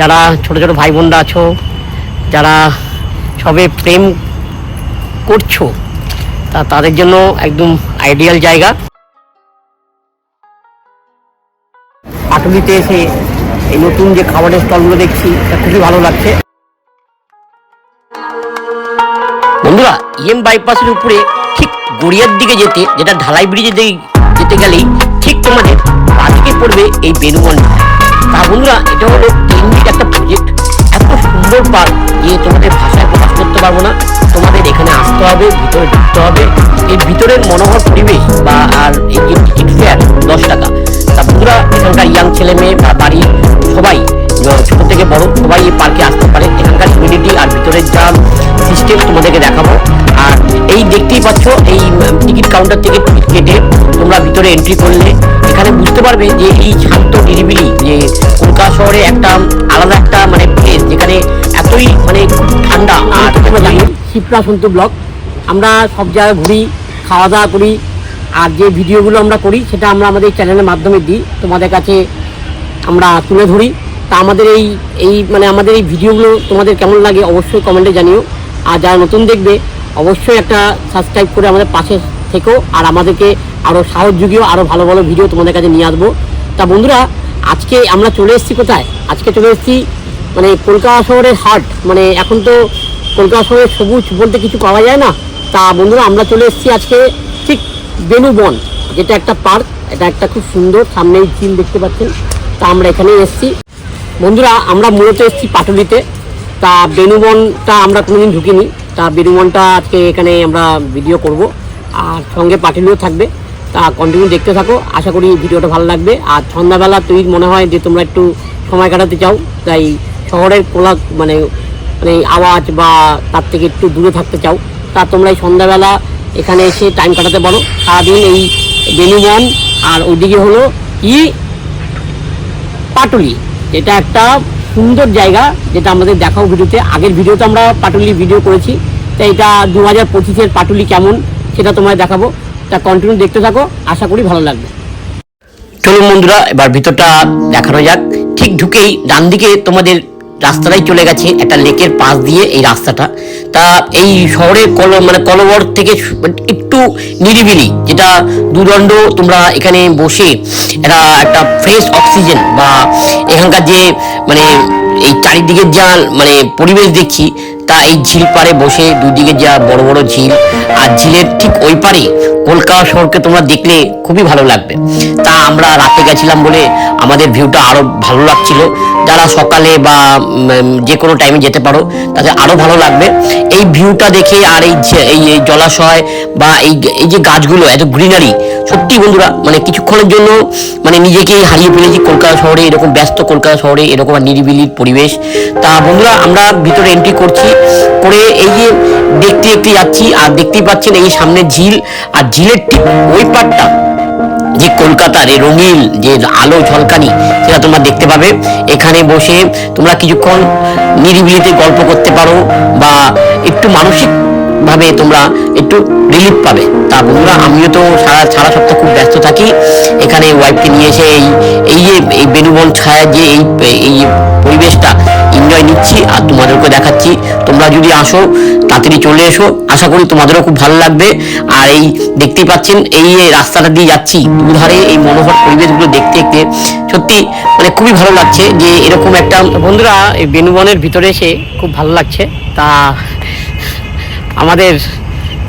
যারা ছোট ছোট ভাই বোনরা আছো, যারা সবে প্রেম করছ, তা তাদের জন্য একদম আইডিয়াল জায়গা। পাটুলিতে এসে এই নতুন যে খাবারের স্টলগুলো দেখছি, তা খুবই ভালো লাগছে। বন্ধুরা, ইএম বাইপাসের উপরে ঠিক গড়িয়ার দিকে যেতে, যেটা ঢালাই ব্রিজের দিকে যেতে গেলেই ঠিক তোমাদের আজকে পড়বে এই বেনুবন তা এটা হলো তিন একটা প্রজেক্ট এত সুন্দর পার্ক যে তোমাদের ভাষায় প্রকাশ করতে পারব না। তোমাদের এখানে আসতে হবে, ভিতরে ঢুকতে হবে। এই ভিতরের মনোহর পরিবেশ বা আর এই যে টিকিট ফেয়ার দশ টাকা। তা বন্ধুরা, এখানকার ইয়াং ছেলে মেয়ে বা বাড়ির সবাই ছোট থেকে বড় সবাই এই পার্কে আসতে পারে। এখানকার ইমিউনিটি আর ভিতরের যা সিস্টেম তোমাদেরকে দেখাবো। এই দেখতেই পাচ্ছ, এই টিকিট কাউন্টার থেকে টিকিট কেটে তোমরা ভিতরে এন্ট্রি করলে। এখানে বুঝতে পারবে যে এই শান্ত নিরিবিলি যে কলকাতা শহরে একটা আলাদা একটা মানে প্লেস যেখানে এতই মানে ঠান্ডা। আর তোমরা জানো শিপ্রা সন্তু ব্লক, আমরা সব জায়গায় ঘুরি খাওয়া দাওয়া করি, আর যে ভিডিওগুলো আমরা করি, সেটা আমরা আমাদের চ্যানেলের মাধ্যমে দিই। তোমাদের কাছে আমরা তুলে ধরি। তা আমাদের এই এই মানে আমাদের এই ভিডিওগুলো তোমাদের কেমন লাগে অবশ্যই কমেন্টে জানিও। আর যারা নতুন দেখবে অবশ্যই একটা সাবস্ক্রাইব করে আমাদের পাশে থেকেও আর আমাদেরকে আরও সাহস আরও ভালো ভালো ভিডিও তোমাদের কাছে নিয়ে আসব। তা বন্ধুরা, আজকে আমরা চলে এসেছি কোথায়? আজকে চলে এসেছি মানে কলকাতা শহরের হাট। মানে এখন তো কলকাতা শহরে সবুজ বলতে কিছু পাওয়া যায় না। তা বন্ধুরা, আমরা চলে এসেছি আজকে ঠিক বেনুবন যেটা একটা পার্ক, এটা একটা খুব সুন্দর, সামনেই ঝিল দেখতে পাচ্ছেন। তা আমরা এখানেই এসেছি। বন্ধুরা, আমরা মূলত এসেছি পাটুলিতে। তা বেনুবনটা আমরা কোনোদিন ঢুকিনি। তা বেনুবনটা আজকে এখানে আমরা ভিডিও করব। আর সঙ্গে পাটুলিও থাকবে। তা কন্টিনিউ দেখতে থাকো। আশা করি ভিডিওটা ভালো লাগবে। আর সন্ধ্যাবেলা তুই মনে হয় যে তোমরা একটু সময় কাটাতে চাও। তাই শহরের কোলা মানে মানে আওয়াজ বা তার থেকে একটু দূরে থাকতে চাও। তা তোমরা এই সন্ধ্যাবেলা এখানে এসে টাইম কাটাতে পারো। সারাদিন এই বেনুবন আর ওইদিকে হলো কি? পাটুলি। এটা একটা সুন্দর জায়গা, যেটা আমাদের দেখাও ভিডিওতে। আগের ভিডিওতে আমরা পাটুলি ভিডিও করেছি। তাই এটা দু হাজার পঁচিশের পাটুলি কেমন সেটা তোমায় দেখাবো। তা কন্টিনিউ দেখতে থাকো, আশা করি ভালো লাগবে। চলুন বন্ধুরা, এবার ভিতরটা দেখানো যাক। ঠিক ঢুকেই ডান দিকে তোমাদের রাস্তাটাই চলে গেছে, একটা লেকের পাশ দিয়ে এই রাস্তাটা। তা এই শহরের কল মানে কলবর থেকে মানে একটু নিরিবিলি, যেটা দুদণ্ড তোমরা এখানে বসে একটা একটা ফ্রেশ অক্সিজেন বা এখানকার যে মানে এই চারিদিকের যা মানে পরিবেশ দেখছি তা এই ঝিল পাড়ে বসে দুদিকে যা বড় বড় ঝিল, আর ঝিলের ঠিক ওই পারে কলকাতা শহরকে তোমরা দেখলে খুবই ভালো লাগবে। তা আমরা রাতে গেছিলাম বলে আমাদের ভিউটা আরও ভালো লাগছিল। যারা সকালে বা যে কোনো টাইমে যেতে পারো, তাদের আরও ভালো লাগবে। এই ভিউটা দেখে আর এই এই জলাশয় বা এই এই যে গাছগুলো, এত গ্রিনারি সত্যি বন্ধুরা মানে কিছুক্ষণের জন্য মানে নিজেকে হারিয়ে ফেলেছি কলকাতা শহরে, এরকম ব্যস্ত কলকাতা শহরে, এরকম নিরিবিলির পরিবেশ। তা বন্ধুরা, আমরা ভিতরে এন্ট্রি করছি। করে এই যে দেখতে দেখতে যাচ্ছি আর দেখতেই পাচ্ছেন এই সামনে ঝিল আর ঝিলের ঠিক ওই পাটটা যে কলকাতার এই রঙিন যে আলো ঝলকানি, সেটা তোমরা দেখতে পাবে। এখানে বসে তোমরা কিছুক্ষণ নিরিবিলিতে গল্প করতে পারো বা একটু মানসিক ভাবে তোমরা একটু রিলিফ পাবে। তা বন্ধুরা, আমিও তো সারা সারা সপ্তাহ খুব ব্যস্ত থাকি। এখানে ওয়াইফকে নিয়ে এসে এই এই যে এই বেনুবন ছায়া যে এই এই পরিবেশটা এনজয় নিচ্ছি আর তোমাদেরকে দেখাচ্ছি। তোমরা যদি আসো, তাড়াতাড়ি চলে এসো। আশা করি তোমাদেরও খুব ভালো লাগবে। আর এই দেখতেই পাচ্ছেন, এই রাস্তাটা দিয়ে যাচ্ছি, দুধারে এই মনোহর পরিবেশগুলো দেখতে দেখতে সত্যি মানে খুবই ভালো লাগছে যে এরকম একটা বন্ধুরা এই বেনুবনের ভিতরে এসে খুব ভালো লাগছে। তা আমাদের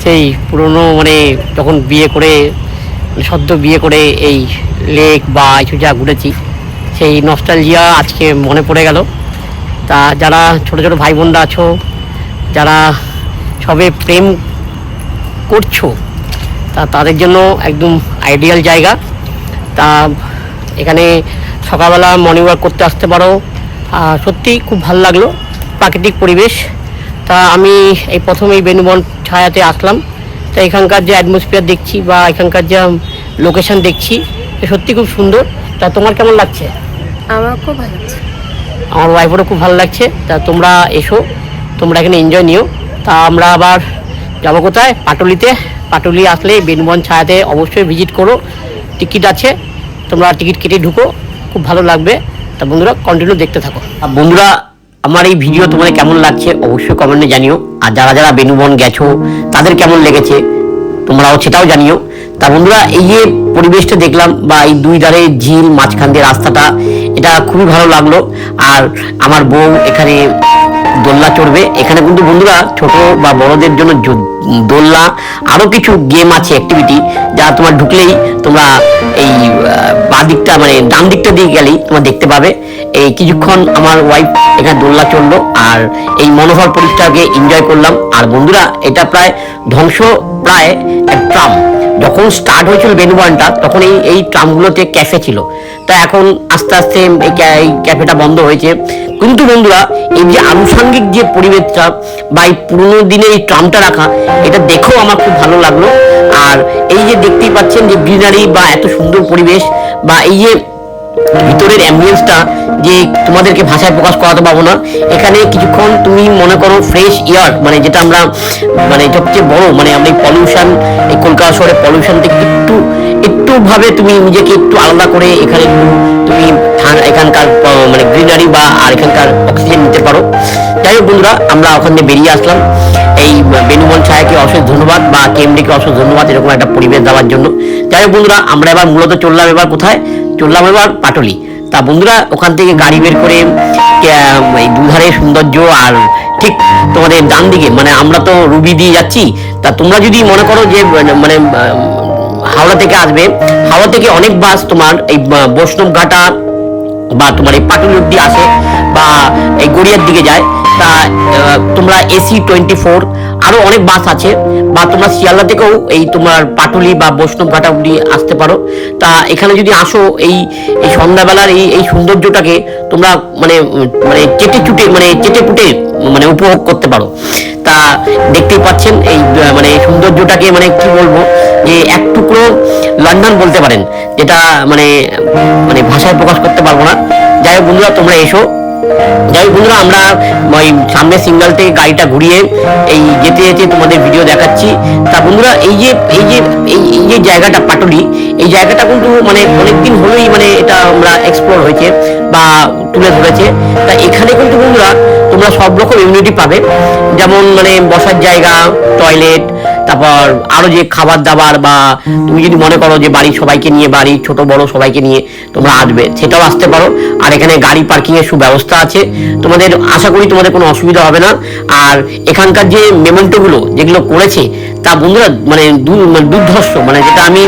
সেই পুরনো মানে যখন বিয়ে করে মানে সদ্য বিয়ে করে এই লেক বা কিছু যা ঘুরেছি, সেই নস্টালজিয়া আজকে মনে পড়ে গেল। তা যারা ছোট ছোট ভাই বোনরা আছো, যারা সবে প্রেম করছ, তা তাদের জন্য একদম আইডিয়াল জায়গা। তা এখানে সকালবেলা মর্নিং ওয়াক করতে আসতে পারো। সত্যি খুব ভালো লাগল, প্রাকৃতিক পরিবেশ। তা আমি এই প্রথম এই বেনুবন ছায়াতে আসলাম। তা এখানকার যে অ্যাটমসফিয়ার দেখছি বা এখানকার যে লোকেশন দেখছি, সত্যি খুব সুন্দর। তা তোমার কেমন লাগছে? আমার খুব ভালো লাগছে। আমার ওয়াইফেরও খুব ভালো লাগছে। তা তোমরা এসো, তোমরা এখানে এনজয় নিও। তা আমরা আবার যাব কোথায়? পাটুলিতে। পাটুলি আসলে বেনবন ছায়াতে অবশ্যই ভিজিট করো। টিকিট আছে, তোমরা টিকিট কেটে ঢুকো, খুব ভালো লাগবে। তা বন্ধুরা কন্টিনিউ দেখতে থাকো। আর বন্ধুরা, আমার এই ভিডিও তোমাদের কেমন লাগছে অবশ্যই কমেন্টে জানিও। আর যারা যারা বেনুবন গেছো, তাদের কেমন লেগেছে? তোমরাও সেটাও জানিও। তা বন্ধুরা, এই যে পরিবেশটা দেখলাম বা এই দুই ধারে ঝিল, মাঝখান দিয়ে রাস্তাটা, এটা খুবই ভালো লাগল। আর আমার বউ এখানে দোলনা চড়বে। এখানে কিন্তু বন্ধুরা ছোট বা বড়দের জন্য দোলনা আরও কিছু গেম আছে অ্যাক্টিভিটি যা তোমার ঢুকলেই তোমরা এই বাঁ দিকটা মানে ডান দিকটা দিয়ে গেলেই তোমরা দেখতে পাবে। এই কিছুক্ষণ আমার ওয়াইফ এখানে দোলনা চড়লো আর এই মনোহর পরিষ্কারকে এনজয় করলাম। আর বন্ধুরা, এটা প্রায় ধ্বংস, প্রায় এক ট্রাম যখন স্টার্ট হয়েছিল বেনুবানটা তখন এই এই ট্রামগুলোতে ক্যাফে ছিল। তা এখন আস্তে আস্তে এই ক্যাফেটা বন্ধ হয়েছে। কিন্তু বন্ধুরা, এই যে আনুষঙ্গিক যে পরিবেশটা বা এই পুরোনো দিনের এই ট্রামটা রাখা, এটা দেখেও আমার খুব ভালো লাগল। আর এই যে দেখতেই পাচ্ছেন যে গ্রিনারি বা এত সুন্দর পরিবেশ বা এই যে ভিতরের অ্যাম্বিয়েন্সটা যে তোমাদেরকে ভাষায় প্রকাশ করাতে পারব না, এখানে কিছুক্ষণ তুমি মনে করো ফ্রেশ এয়ার মানে যেটা আমরা মানে সবচেয়ে বড় মানে আমরা এই পলিউশন, এই কলকাতা শহরে পলিউশন থেকে একটু একটু ভাবে তুমি নিজেকে একটু আলাদা করে এখানে একটু তুমি ঠান- এখানকার মানে গ্রিনারি বা আর এখানকার অক্সিজেন নিতে পারো। যাই হোক বন্ধুরা, আমরা ওখান থেকে বেরিয়ে আসলাম। এই বেনুমন ছায়াকে অশেষ ধন্যবাদ বা কেমডিকে অশেষ ধন্যবাদ, এরকম একটা পরিবেশ দেওয়ার জন্য। যাই হোক বন্ধুরা, আমরা এবার মূলত চললাম এবার কোথায়? চললাম এবার পাটলি। তা বন্ধুরা, ওখান থেকে গাড়ি বের করে এই দুধারে সৌন্দর্য আর ঠিক তোমাদের ডান দিকে মানে আমরা তো রুবি দিয়ে যাচ্ছি। তা তোমরা যদি মনে করো যে মানে হাওড়া থেকে আসবে, হাওড়া থেকে অনেক বাস তোমার এই বৈষ্ণব ঘাটা বা তোমার এই পাটুলি অব্দি আসে বা এই গড়িয়ার দিকে যায়, তা তোমরা এসি টোয়েন্টি ফোর আরও অনেক বাস আছে, বা তোমরা শিয়ালদা থেকেও এই তোমার পাটুলি বা বৈষ্ণব ঘাটা অব্দি আসতে পারো। তা, এখানে যদি আসো, এই এই সন্ধ্যাবেলার এই এই সৌন্দর্যটাকে তোমরা মানে মানে চেটে চুটে মানে চেটে পুটে মানে উপভোগ করতে পারো। তা, দেখতেই পাচ্ছেন এই মানে সৌন্দর্যটাকে মানে কি বলব যে এক টুকরো লন্ডন বলতে পারেন। যেটা মানে মানে ভাষায় প্রকাশ করতে পারব না। যাই হোক বন্ধুরা, তোমরা এসো। যাই বন্ধুরা, আমরা ওই সামনে সিঙ্গেল থেকে গাড়িটা ঘুরিয়ে এই যেতে যেতে তোমাদের ভিডিও দেখাচ্ছি। তা বন্ধুরা, এই যে এই যে এই যে জায়গাটা পাটুলি, এই জায়গাটা কিন্তু মানে অনেকদিন হলেই মানে এটা আমরা এক্সপ্লোর হয়েছে বা তুলে ধরেছে। তা এখানে কিন্তু বন্ধুরা, তোমরা সব রকম ইউনিটি পাবে। যেমন মানে বসার জায়গা টয়লেট তারপর আরও যে খাবার দাবার বা তুমি যদি মনে করো যে বাড়ির সবাইকে নিয়ে, বাড়ির ছোট বড় সবাইকে নিয়ে তোমরা আসবে, সেটাও আসতে পারো। আর এখানে গাড়ি পার্কিং এর সুব্যবস্থা আছে। তোমাদের আশা করি তোমাদের কোনো অসুবিধা হবে না। আর এখানকার যে মেমেন্টো গুলো যেগুলো করেছে, তা বন্ধুরা মানে মানে দুর্ধর্ষ। মানে যেটা আমি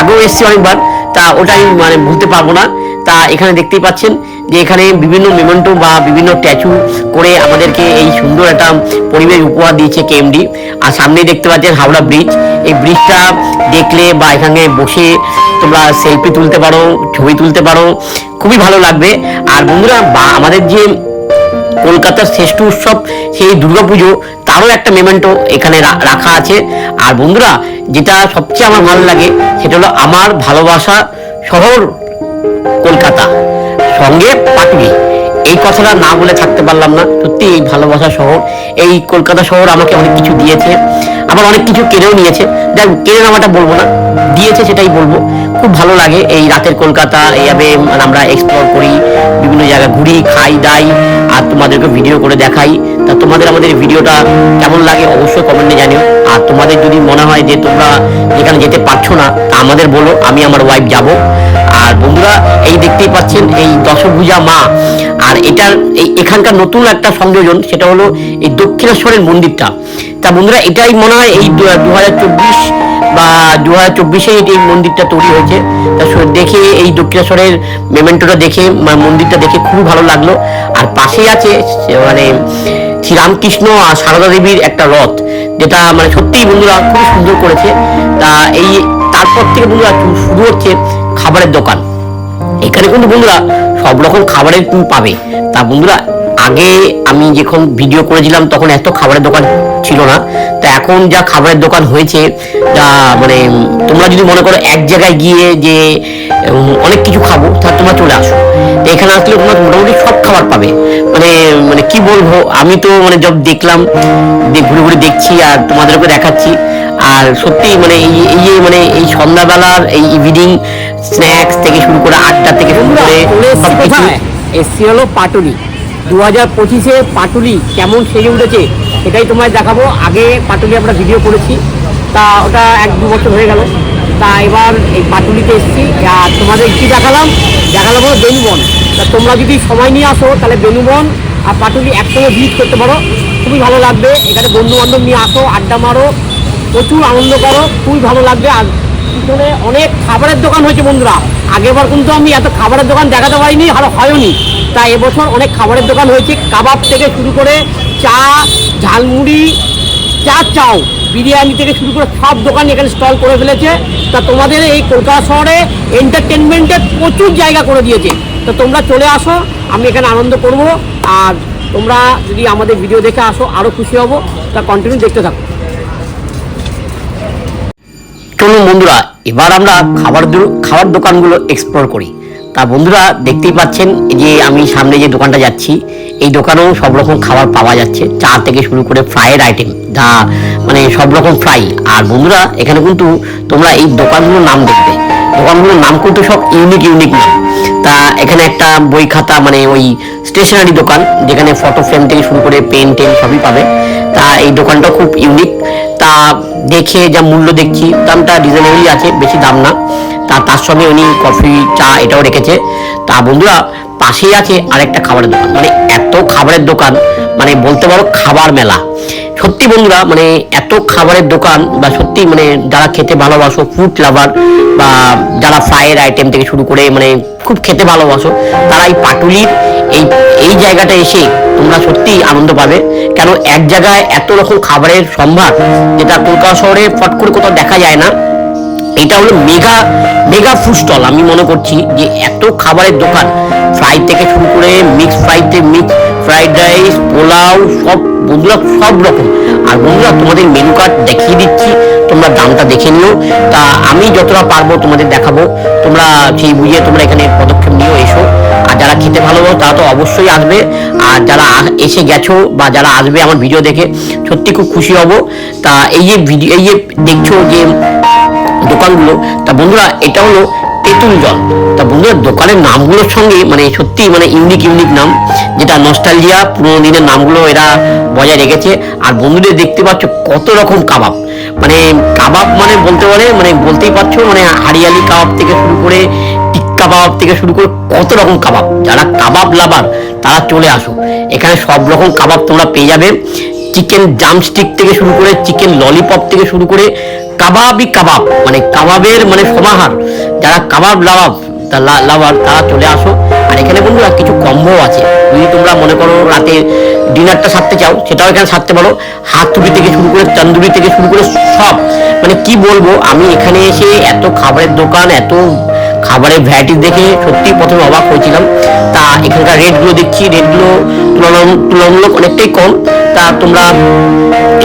আগেও এসেছি অনেকবার, তা ওটা আমি মানে ভুলতে পারব না। তা এখানে দেখতেই পাচ্ছেন যে এখানে বিভিন্ন মেমেন্টো বা বিভিন্ন ট্যাচু করে আমাদেরকে এই সুন্দর একটা পরিবেশ উপহার দিয়েছে কেএমডি আর সামনে দেখতে পাচ্ছেন হাওড়া ব্রিজ এই ব্রিজটা দেখলে বা এখানে বসে তোমরা সেলফি তুলতে পারো, ছবি তুলতে পারো, খুবই ভালো লাগবে। আর বন্ধুরা, বা আমাদের যে কলকাতার শ্রেষ্ঠ উৎসব সেই দুর্গাপুজো, তারও একটা মেমেন্টো এখানে রাখা আছে। আর বন্ধুরা, যেটা সবচেয়ে আমার ভালো লাগে, সেটা হলো আমার ভালোবাসা শহর কলকাতা। সঙ্গে পাটুলি। এই কথাটা না বলে থাকতে পারলাম না। সত্যি এই ভালোবাসা শহর, এই কলকাতা শহর আমাকে অনেক কিছু দিয়েছে। আবার অনেক কিছু কেড়েও নিয়েছে। দেখ, কেড়ে নেওয়াটা বলব না, দিয়েছে সেটাই বলব। খুব ভালো লাগে এই রাতের কলকাতা এইভাবে মানে আমরা এক্সপ্লোর করি, বিভিন্ন জায়গায় ঘুরি, খাই, দাই, আর তোমাদেরকে ভিডিও করে দেখাই। তা তোমাদের আমাদের ভিডিওটা কেমন লাগে অবশ্যই কমেন্টে জানিও। আর তোমাদের যদি মনে হয় যে তোমরা যেখানে যেতে পারছ না, তা আমাদের বলো, আমি আমার ওয়াইফ যাব। আর বন্ধুরা, এই দেখতেই পাচ্ছেন, এই দশভুজা মা। আর এটার, এই এখানকার নতুন একটা সংযোজন, সেটা হলো এই দক্ষিণেশ্বরের মন্দিরটা। তা বন্ধুরা, এটাই মনে হয় এই দু হাজার চব্বিশ বা দু হাজার চব্বিশে এই মন্দিরটা তৈরি হয়েছে। তা দেখে এই দক্ষিণেশ্বরের মেমেন্টোটা দেখে মন্দিরটা দেখে খুবই ভালো লাগল। আর পাশেই আছে মানে শ্রীরামকৃষ্ণ আর সারদা দেবীর একটা রথ, যেটা মানে সত্যিই বন্ধুরা খুব সুন্দর করেছে। তা এই, তারপর থেকে বন্ধুরা শুরু হচ্ছে খাবারের দোকান। এখানে কিন্তু বন্ধুরা সব রকম খাবারের পাবে। তা বন্ধুরা আগে আমি যখন ভিডিও করেছিলাম তখন এত খাবারের দোকান ছিল না। তা এখন যা খাবারের দোকান হয়েছে তা মানে তোমরা যদি মনে করো এক জায়গায় গিয়ে যে অনেক কিছু খাব তা তোমরা চলে আসো। তো এখানে আসলে তোমরা মোটামুটি সব খাবার পাবে। মানে মানে কি বলব আমি তো মানে যব দেখলাম ঘুরে ঘুরে দেখছি আর তোমাদেরকে দেখাচ্ছি। আর সত্যি মানে এই এই যে মানে এই সন্ধ্যাবেলার এই ইভিনিং স্ন্যাক্স থেকে শুরু করে আড্ডা থেকে শুরু করে সবকিছু এসছি হলো পাটুলি। দু হাজার পঁচিশে পাটুলি কেমন সেজে উঠেছে সেটাই তোমায় দেখাবো। আগে পাটুলি আমরা ভিডিও করেছি। তা ওটা এক দু বছর হয়ে গেল। তা এবার এই পাটুলিতে এসেছি। আর তোমাদের কি দেখালাম? দেখালাম হলো বেনুবন তা তোমরা যদি সময় নিয়ে আসো, তাহলে বেনুবন আর পাটুলি একসঙ্গে ভিজিট করতে পারো। খুবই ভালো লাগবে। এখানে বন্ধু বান্ধব নিয়ে আসো, আড্ডা মারো, প্রচুর আনন্দ করো, খুবই ভালো লাগবে। আর পিছনে অনেক খাবারের দোকান হয়েছে বন্ধুরা। আগেরবার কিন্তু আমি এত খাবারের দোকান দেখাতে পারিনি, আর হয়নি। তা এবছর অনেক খাবারের দোকান হয়েছে। কাবাব থেকে শুরু করে চা, ঝালমুড়ি, চা চাও, বিরিয়ানি থেকে শুরু করে সব দোকান এখানে স্টল করে ফেলেছে। তা তোমাদের এই কলকাতা শহরে এন্টারটেনমেন্টের প্রচুর জায়গা করে দিয়েছে। তো তোমরা চলে আসো, আমি এখানে আনন্দ করব। আর তোমরা যদি আমাদের ভিডিও দেখে আসো আরও খুশি হব। তা কন্টিনিউ দেখতে থাকো। চলুন বন্ধুরা, এবার আমরা খাবার খাবার দোকানগুলো এক্সপ্লোর করি। তা বন্ধুরা, দেখতেই পাচ্ছেন যে আমি সামনে যে দোকানটা যাচ্ছি, এই দোকানেও সব রকম খাবার পাওয়া যাচ্ছে। চা থেকে শুরু করে ফ্রাইয়ের আইটেম যা মানে সব রকম ফ্রাই আর বন্ধুরা, এখানে কিন্তু তোমরা এই দোকানগুলোর নাম দেখবে। দোকানগুলোর নাম কিন্তু সব ইউনিক ইউনিক নাম। তা এখানে একটা বই খাতা মানে ওই স্টেশনারি দোকান, যেখানে ফটো ফ্রেম থেকে শুরু করে পেন টেন সবই পাবে। তা এই দোকানটা খুব ইউনিক তা দেখে যা মূল্য দেখছি, দামটা রিজনেবলই আছে, বেশি দাম না। তা তার সঙ্গে উনি কফি চা এটাও রেখেছে। তা বন্ধুরা, পাশেই আছে আরেকটা খাবারের দোকান। মানে এত খাবারের দোকান মানে বলতে পারো খাবার মেলা। সত্যি বন্ধুরা মানে এত খাবারের দোকান, বা সত্যি মানে যারা খেতে ভালোবাসো ফুড লাভার বা যারা ফ্রাইয়ের আইটেম থেকে শুরু করে মানে খুব খেতে ভালোবাসো, তারা এই পাটুলির এই এই জায়গাটা এসে তোমরা সত্যি আনন্দ পাবে। কেন এক জায়গায় এত রকম খাবারের সম্ভার, যেটা কলকাতা শহরে ফট করে কোথাও দেখা যায় না, এটা হলো মেগা মেগা ফুড স্টল আমি মনে করছি যে এত খাবারের দোকান ফ্রাই থেকে শুরু করে মিক্স ফ্রাইতে মিক্স ফ্রাইড রাইস পোলাও, সব বন্ধুরা সব রকম। আর বন্ধুরা, তোমাদের মেনু কার্ড দেখিয়ে দিচ্ছি, তোমরা দামটা দেখে নিও। তা আমি যতটা পারব তোমাদের দেখাবো। তোমরা সেই বুঝিয়ে তোমরা এখানে পদক্ষেপ নিও এসো। যারা খেতে ভালোবাসো, তারা তো অবশ্যই আসবে। আর যারা এসে গেছো বা যারা আসবে আমার ভিডিও দেখে, সত্যি খুব খুশি হব। তা এই যে ভিডিও এই যে দেখছ যে দোকানগুলো, তা বন্ধুরা, এটা হলো তেঁতুল জল। তা বন্ধুরা, দোকানের নামগুলোর সঙ্গে মানে সত্যি মানে ইউনিক ইউনিক নাম, যেটা নস্টালজিয়া পুরোনো দিনের নামগুলো এরা বজায় রেখেছে। আর বন্ধুদের দেখতে পাচ্ছ কত রকম কাবাব। মানে কাবাব মানে বলতে পারে মানে বলতেই পারছ মানে হারিয়ালি কাবাব থেকে শুরু করে কাবাব থেকে শুরু করে কত রকম কাবাব। যারা কাবাব লাভার, তারা চলে আসো। এখানে সব রকম কাবাব তোমরা পেয়ে যাবে। চিকেন জামস্টিক থেকে শুরু করে চিকেন ললিপপ থেকে শুরু করে কাবাবই কাবাব মানে কাবাবের মানে সমাহার। যারা কাবাব লাভাব লাভার, তারা চলে আসো। আর এখানে বন্ধুরা কিছু কম্বো আছে। যদি তোমরা মনে করো রাতে ডিনারটা সারতে চাও, সেটাও এখানে সারতে পারো। হাত তুড়ি থেকে শুরু করে তন্দুরি থেকে শুরু করে সব। মানে কি বলব, আমি এখানে এসে এত খাবারের দোকান, এত খাবারের ভ্যারাইটি দেখে সত্যি প্রথমে অবাক হয়েছিলাম। তা এখানকার রেটগুলো দেখছি রেটগুলো তুলনা- তুলনামূলক অনেকটাই কম। তা তোমরা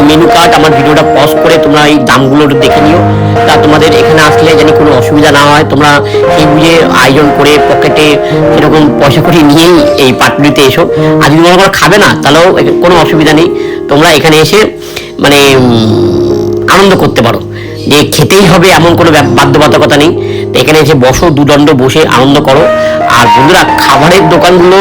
মেনু কার্ড আমার ভিডিওটা পজ করে তোমরা এই দামগুলো দেখে নিও। তা তোমাদের এখানে আসলে জানি কোনো অসুবিধা না হয়, তোমরা সেই বুঝে আয়োজন করে পকেটে সেরকম পয়সা করে নিয়েই এই পাটুলিতে এসো। আর যদি করো খাবে না, তাহলেও কোনো অসুবিধা নেই। তোমরা এখানে এসে মানে আনন্দ করতে পারো। যে খেতেই হবে এমন কোনো বাধ্যবাধকতা নেই। এখানে এসে বসো, দুদণ্ড বসে আনন্দ করো। আর বন্ধুরা, খাবারের দোকানগুলো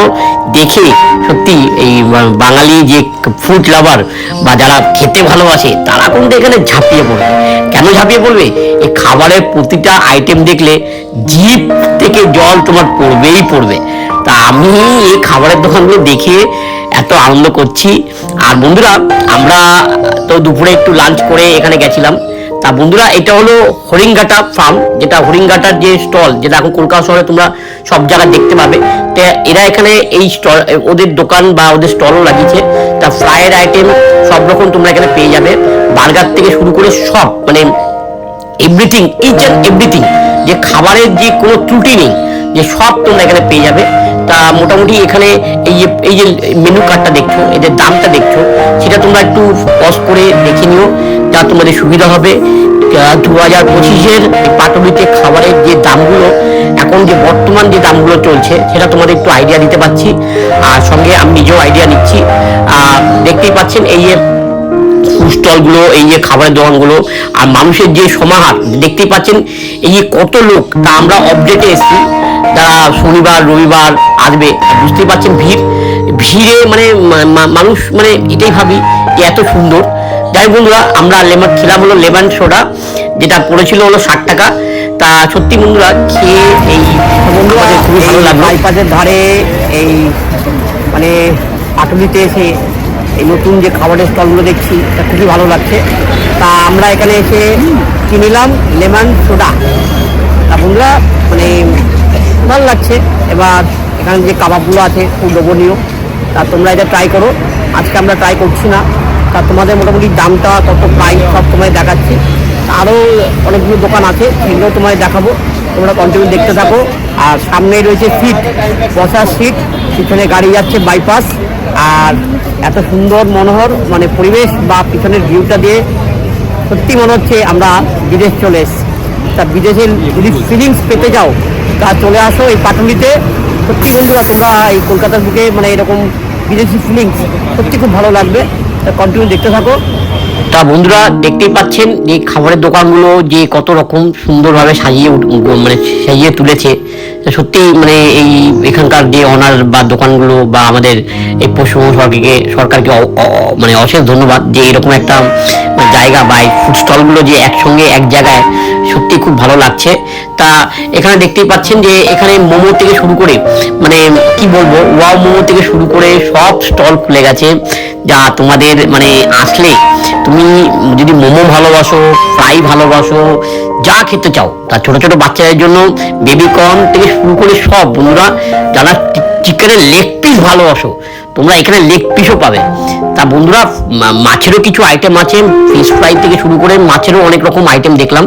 দেখে সত্যি এই বাঙালি যে ফুড লাভার বা যারা খেতে ভালোবাসে, তারা কিন্তু এখানে ঝাঁপিয়ে পড়বে। কেন ঝাঁপিয়ে পড়বে? এই খাবারের প্রতিটা আইটেম দেখলে জিভ থেকে জল তোমার পড়বেই পড়বে। তা আমি এই খাবারের দোকানগুলো দেখে এত আনন্দ করছি। আর বন্ধুরা, আমরা তো দুপুরে একটু লাঞ্চ করে এখানে গেছিলাম। তা বন্ধুরা, এটা হলো হরিঙ্গাটা ফার্ম যেটা হরিঙ্গাটার যে স্টল যেটা এখন কলকাতা শহরে তোমরা সব জায়গায় দেখতে পাবে। এরা এখানে এই স্টল ওদের দোকান বা ওদের স্টলও লাগিয়েছে। তা ফ্রাইড আইটেম সব রকম তোমরা এখানে পেয়ে যাবে। বার্গার থেকে শুরু করে সব মানে এভরিথিং ইচ অ্যান্ড এভরিথিং যে খাবারের যে কোনো ত্রুটি নেই, যে সব তোমরা এখানে পেয়ে যাবে। তা মোটামুটি এখানে এই যে এই যে মেনু কার্ডটা দেখছ, এদের দামটা দেখছ, সেটা তোমরা একটু পজ করে দেখে নিও। যা তোমাদের সুবিধা হবে। দু হাজার পঁচিশের পাটলিতে খাবারের যে দামগুলো, এখন যে বর্তমান যে দামগুলো চলছে, সেটা তোমাদের একটু আইডিয়া দিতে পারছি। আর সঙ্গে আমি নিজেও আইডিয়া নিচ্ছি। দেখতেই পাচ্ছেন এই যে স্টলগুলো এই যে খাবারের দোকানগুলো, আর মানুষের যে সমাহার, দেখতেই পাচ্ছেন এই যে কত লোক, তা আমরা অপডেটে এসেছি। যারা শনিবার, রবিবার আসবে, বুঝতেই পাচ্ছেন ভিড়। ভিড়ে মানে মানুষ মানে এটাই ভাবি এত সুন্দর। হোক বন্ধুরা আমরা লেমন খেলাম হলো লেমন সোডা যেটা পড়েছিল হলো ষাট টাকা। তা সত্যি বন্ধুরা খেয়ে এই বন্ধুরা খুবই ভালো লাগল। বাইপাসের ধারে এই মানে পাটুলিতে এসে এই নতুন যে খাবারের স্টলগুলো দেখছি তা খুবই ভালো লাগছে। তা আমরা এখানে এসে কিনিলাম লেমন সোডা। তা বন্ধুরা মানে ভালো লাগছে। এবার এখানে যে কাবাবগুলো আছে খুব লোভনীয়। তা তোমরা এটা ট্রাই করো। আজকে আমরা ট্রাই করছি না। তা তোমাদের মোটামুটি দামটা, কত প্রাইস সব তোমায় দেখাচ্ছি। আরও অনেকগুলো দোকান আছে, সেগুলো তোমায় দেখাবো। তোমরা কন্টিনিউ দেখতে থাকো। আর সামনেই রয়েছে সিট বসার সিট পিছনে গাড়ি যাচ্ছে বাইপাস আর এত সুন্দর মনোহর মানে পরিবেশ বা পিছনের ভিউটা দিয়ে সত্যি মনে হচ্ছে আমরা বিদেশ চলে এসেছি। তা বিদেশের যদি ফিলিংস পেতে যাও তা চলে আসো এই পাটুলিতে। সত্যি বন্ধুরা, তোমরা এই কলকাতার বুকে মানে এরকম বিদেশি ফিলিংস সত্যি খুব ভালো লাগবে। কন্টিনিউ দেখতে থাকো। তা বন্ধুরা দেখতেই পাচ্ছেন যে খাবারের দোকানগুলো যে কত রকম সুন্দরভাবে সাজিয়ে মানে সাজিয়ে তুলেছে। সত্যি মানে এই এখানকার যে অনার বা দোকানগুলো বা আমাদের এই পশ্চিমবঙ্গ সরকারকে সরকারকে মানে অশেষ ধন্যবাদ যে এরকম একটা জায়গা বা এই ফুড স্টলগুলো যে একসঙ্গে এক জায়গায় সত্যি খুব ভালো লাগছে। তা এখানে দেখতেই পাচ্ছেন যে এখানে মোমো থেকে শুরু করে মানে কি বলব ওয়াও মোমো থেকে শুরু করে সব স্টল খুলে গেছে। যা তোমাদের মানে আসলে তুমি যদি মোমো ভালোবাসো ফ্রাই ভালোবাসো, যা খেতে চাও তা ছোট ছোট বাচ্চাদের জন্য বেবি কর্ন থেকে শুরু করে সব বন্ধুরা, যারা চিকেনের লেগ পিস ভালোবাসো, তোমরা এখানে লেগ পিসও পাবে। তা বন্ধুরা মাছেরও কিছু আইটেম আছে ফিশ ফ্রাই থেকে শুরু করে মাছেরও অনেক রকম আইটেম দেখলাম।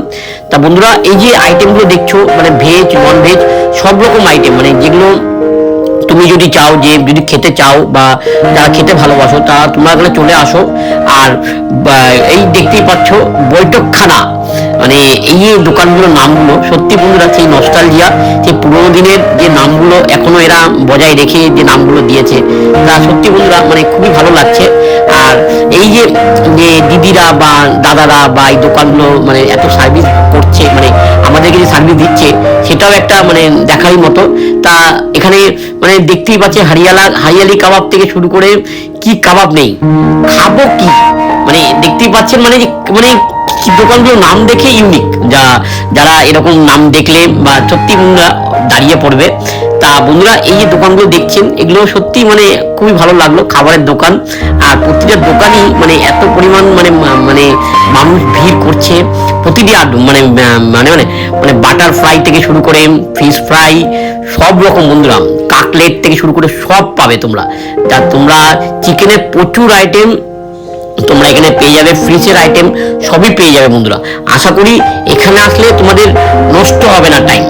তা বন্ধুরা, এই যে আইটেমগুলো দেখছ মানে ভেজ নন ভেজ সব রকম আইটেম মানে যেগুলো তুমি যদি চাও যে, যদি খেতে চাও বা যারা খেতে ভালোবাসো তারা তোমরা এখানে চলে আসো। আর এই দেখতেই পাচ্ছ বৈঠকখানা। মানে এই দোকানগুলোর নামগুলো, সত্যি বন্ধুরা সেই নস্টালজিয়া সেই পুরোনো দিনের যে নামগুলো এখনও এরা বজায় রেখে যে নামগুলো দিয়েছে, তা সত্যি বন্ধুরা মানে খুবই ভালো লাগছে। আর এই যে যে দিদিরা বা দাদারা বা এই দোকানগুলো মানে এত সার্ভিস করছে মানে আমাদেরকে যে সার্ভিস দিচ্ছে সেটাও একটা মানে দেখারই মতো। তা এখানে মানে দেখতেই পাচ্ছে হারিয়ালা, হারিয়ালি কাবাব থেকে শুরু করে কি কাবাব নেই। খাব কি? মানে দেখতেই পাচ্ছেন মানে মানে দোকানগুলোর নাম দেখে ইউনিক যা, যারা এরকম নাম দেখলে বা সত্যি বন্ধুরা দাঁড়িয়ে পড়বে, তা বন্ধুরা এই যে দোকানগুলো দেখছেন, এগুলো সত্যি মানে খুবই ভালো লাগল। খাবারের দোকান, আর প্রতিটা দোকানই মানে এত পরিমাণ মানে মানে মানুষ ভিড় করছে। প্রতিটি আড- মানে মানে মানে মানে বাটার ফ্রাই থেকে শুরু করে ফিশ ফ্রাই সব রকম বন্ধুরা। কাকলেট থেকে শুরু করে সব পাবে তোমরা। যা তোমরা চিকেনের প্রচুর আইটেম তোমরা এখানে পেয়ে যাবে, ফ্রিজের আইটেম সবই পেয়ে যাবে বন্ধুরা। আশা করি এখানে আসলে তোমাদের নষ্ট হবে না টাইম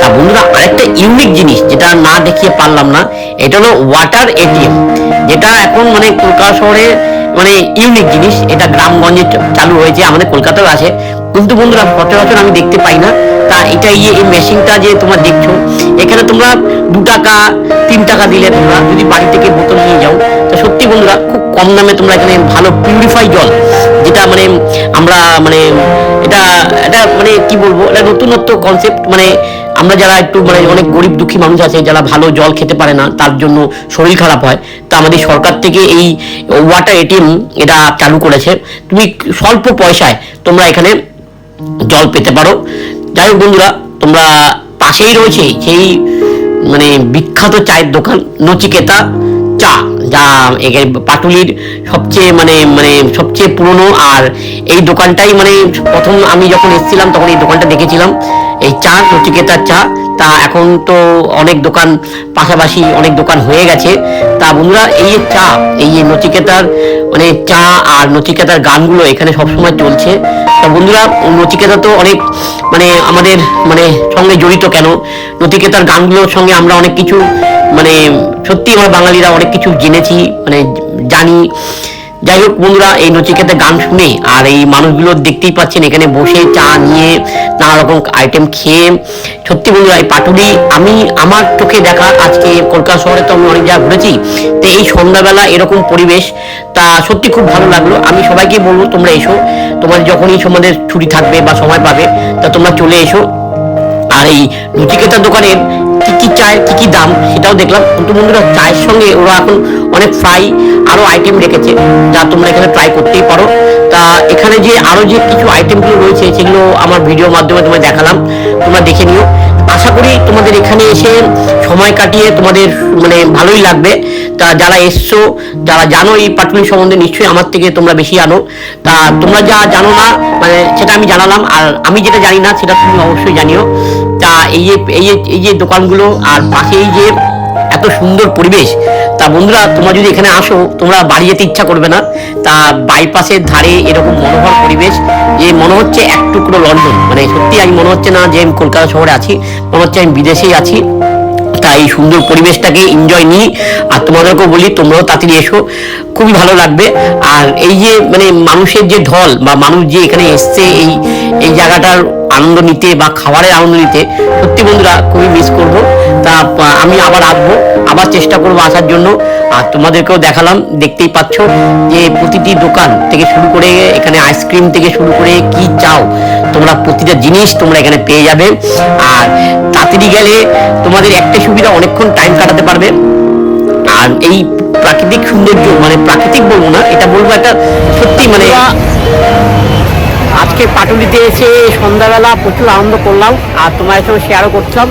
তা বন্ধুরা, আরেকটা ইউনিক জিনিস যেটা না দেখিয়ে পারলাম না, এটা হলো ওয়াটার এটিএম যেটা এখন মানে কলকাতা শহরে মানে ইউনিক জিনিস, এটা গ্রামগঞ্জে চালু হয়েছে, আমাদের কলকাতাও আছে। কিন্তু বন্ধুরা, সচরাচর আমি দেখতে পাই না। তা এটা ইয়ে এই মেশিনটা যে তোমরা দেখছ এখানে তোমরা দু টাকা, তিন টাকা দিলে তোমরা যদি বাড়ি থেকে বোতল নিয়ে যাও, তা সত্যি বন্ধুরা খুব কম দামে তোমরা এখানে ভালো পিউরিফাই জল, যেটা মানে আমরা মানে এটা এটা মানে কি বলব, এটা নতুনত্ব কনসেপ্ট মানে আমরা যারা একটু মানে অনেক গরিব দুঃখী মানুষ আছে, যারা ভালো জল খেতে পারে না, তার জন্য শরীর খারাপ হয়, তা আমাদের সরকার থেকে এই ওয়াটার এটিএম এটা চালু করেছে। তুমি স্বল্প পয়সায় তোমরা এখানে জল পেতে পারো। যাই হোক বন্ধুরা, তোমরা পাশেই রয়েছে সেই মানে বিখ্যাত চায়ের দোকান, নচিকেতা চা, যা পাটুলির সবচেয়ে মানে মানে সবচেয়ে পুরনো। আর এই দোকানটাই মানে প্রথম আমি যখন এসেছিলাম, তখন এই দোকানটা দেখেছিলাম। এই চা, নচিকেতার চা, তা এখন তো অনেক দোকান পাশাপাশি অনেক দোকান হয়ে গেছে। তা বন্ধুরা, এই যে চা, এই যে নচিকেতার মানে চা আর নচিকেতার গানগুলো এখানে সবসময় চলছে। তা বন্ধুরা, নচিকেতা তো অনেক মানে আমাদের মানে সঙ্গে জড়িত কেন? নচিকেতার গানগুলোর সঙ্গে আমরা অনেক কিছু মানে সত্যি আমরা বাঙালিরা অনেক কিছু জেনেছি মানে জানি। যাই হোক বন্ধুরা, এই নচিকেতে গান শুনে আর এই মানুষগুলো দেখতেই পাচ্ছেন, এখানে বসে চা নিয়ে নানা রকম আইটেম খেয়ে। সত্যি বন্ধুরা, এই পাটুলি আমি, আমার চোখে দেখা আজকে কলকাতা শহরে তো আমি অনেক জায়গা ঘুরেছি, তো এই সন্ধ্যাবেলা এরকম পরিবেশ, তা সত্যি খুব ভালো লাগল। আমি সবাইকে বলব, তোমরা এসো, তোমার যখনই তোমাদের ছুটি থাকবে বা সময় পাবে, তা তোমরা চলে এসো। আর এই রুচিকেতা দোকানের কি কি চায় কি কি দাম, সেটাও দেখলাম। কিন্তু বন্ধুরা, চায়ের সঙ্গে ওরা এখন অনেক ফ্রাই আরও আইটেম রেখেছে, যা তোমরা এখানে ট্রাই করতেই পারো। তা এখানে যে আরও যে কিছু আইটেমগুলো রয়েছে, সেগুলো আমার ভিডিওর মাধ্যমে তোমায় দেখালাম, তোমরা দেখে নিও। আশা করি তোমাদের এখানে এসে সময় কাটিয়ে তোমাদের মানে ভালোই লাগবে। তা যারা এসছো, যারা জানো এই পাটুলি সম্বন্ধে, নিশ্চয়ই আমার থেকে তোমরা বেশি জানো। তা তোমরা যা জানো না মানে সেটা আমি জানালাম, আর আমি যেটা জানি না, সেটা তুমি অবশ্যই জানিও। তা এই যে এই যে দোকানগুলো, আর পাশে এই যে এত সুন্দর পরিবেশ। তা বন্ধুরা, তোমরা যদি এখানে আসো, তোমরা বাড়ি যেতে ইচ্ছা করবে না। তা বাইপাসের ধারে এরকম মনোহর পরিবেশ, যে মনে হচ্ছে এক টুকরো লন্ডন। মানে সত্যি আমি মনে হচ্ছে না যে আমি কলকাতা শহরে আছি, মনে হচ্ছে আমি বিদেশেই আছি। তাই এই সুন্দর পরিবেশটাকে এনজয় নিই আর তোমাদেরকেও বলি, তোমরাও তাড়াতাড়ি এসো। খুবই ভালো লাগবে। আর এই যে মানে মানুষের যে ঢল, বা মানুষ যে এখানে এসছে, এই এই জায়গাটার আনন্দ নিতে বা খাবারের আনন্দ নিতে সত্যি বন্ধুরা খুবই মিস করব। তা আমি আবার আসব, আবার চেষ্টা করব আসার জন্য। আর তোমাদেরকেও দেখালাম, দেখতেই পাচ্ছ যে প্রতিটি দোকান থেকে শুরু করে এখানে আইসক্রিম থেকে শুরু করে কি চাও, তোমরা প্রতিটা জিনিস তোমরা এখানে পেয়ে যাবে। আর তাড়াতাড়ি গেলে তোমাদের একটা সুবিধা, অনেকক্ষণ টাইম কাটাতে পারবে। আর এই প্রাকৃতিক সৌন্দর্য মানে প্রাকৃতিক বলব না, এটা বলব একটা সত্যি মানে আজকে পাটুলিতে এসে সন্ধ্যাবেলা প্রচুর আনন্দ করলাম, আর তোমার সঙ্গে শেয়ারও করছিলাম।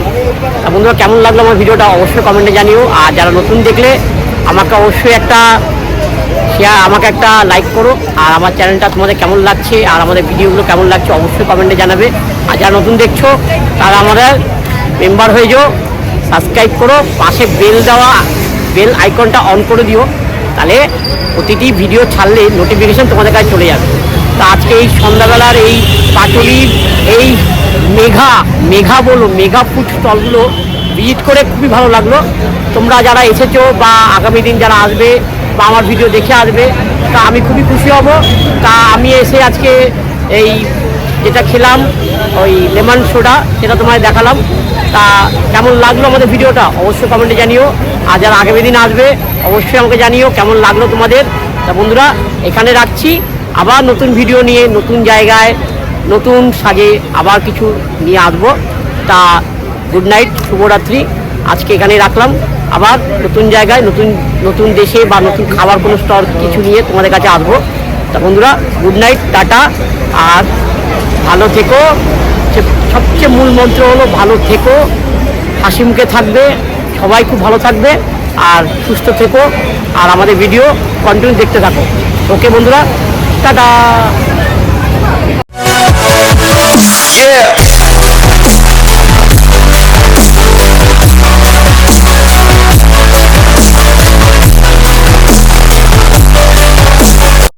বন্ধুরা, কেমন লাগল আমার ভিডিওটা অবশ্যই কমেন্টে জানিও, আর যারা নতুন দেখলে আমাকে অবশ্যই একটা শেয়ার আমাকে একটা লাইক করো, আর আমার চ্যানেলটা তোমাদের কেমন লাগছে, আর আমাদের ভিডিওগুলো কেমন লাগছে অবশ্যই কমেন্টে জানাবে। আর যারা নতুন দেখছ, তারা আমাদের মেম্বার হয়ে যাও সাবস্ক্রাইব করো, পাশে বেল দেওয়া বেল আইকনটা অন করে দিও, তাহলে প্রতিটি ভিডিও ছাড়লে নোটিফিকেশান তোমাদের কাছে চলে যাবে। তা আজকে এই সন্ধ্যাবেলার এই পাটলির এই মেঘা মেঘা বলো, মেঘা ফুড স্টলগুলো ভিজিট করে খুবই ভালো লাগল। তোমরা যারা এসেছ বা আগামী দিন যারা আসবে বা আমার ভিডিও দেখে আসবে, তা আমি খুবই খুশি হব। তা আমি এসে আজকে এই যেটা খেলাম, ওই লেমন সোডা, সেটা তোমায় দেখালাম। তা কেমন লাগল আমাদের ভিডিওটা? অবশ্যই কমেন্টে জানিও। আর যারা আগামী দিন আসবে, অবশ্যই আমাকে জানিও কেমন লাগল তোমাদের। তা বন্ধুরা, এখানে রাখছি। আবার নতুন ভিডিও নিয়ে, নতুন জায়গায়, নতুন সাজে আবার কিছু নিয়ে আসব। তা গুড নাইট শুভরাত্রি। আজকে এখানে রাখলাম। আবার নতুন জায়গায়, নতুন নতুন দেশে বা নতুন খাবার কোনো স্টল কিছু নিয়ে তোমাদের কাছে আসব। তা বন্ধুরা গুড নাইট টাটা। আর ভালো থেকো। সবচেয়ে মূল মন্ত্র হলো ভালো থেকো। হাসি মুখে থাকবে। সবাই খুব ভালো থাকবে। আর সুস্থ থেকো। আর আমাদের ভিডিও কন্টিনিউ দেখতে থাকো। ওকে বন্ধুরা। Tata Yeah.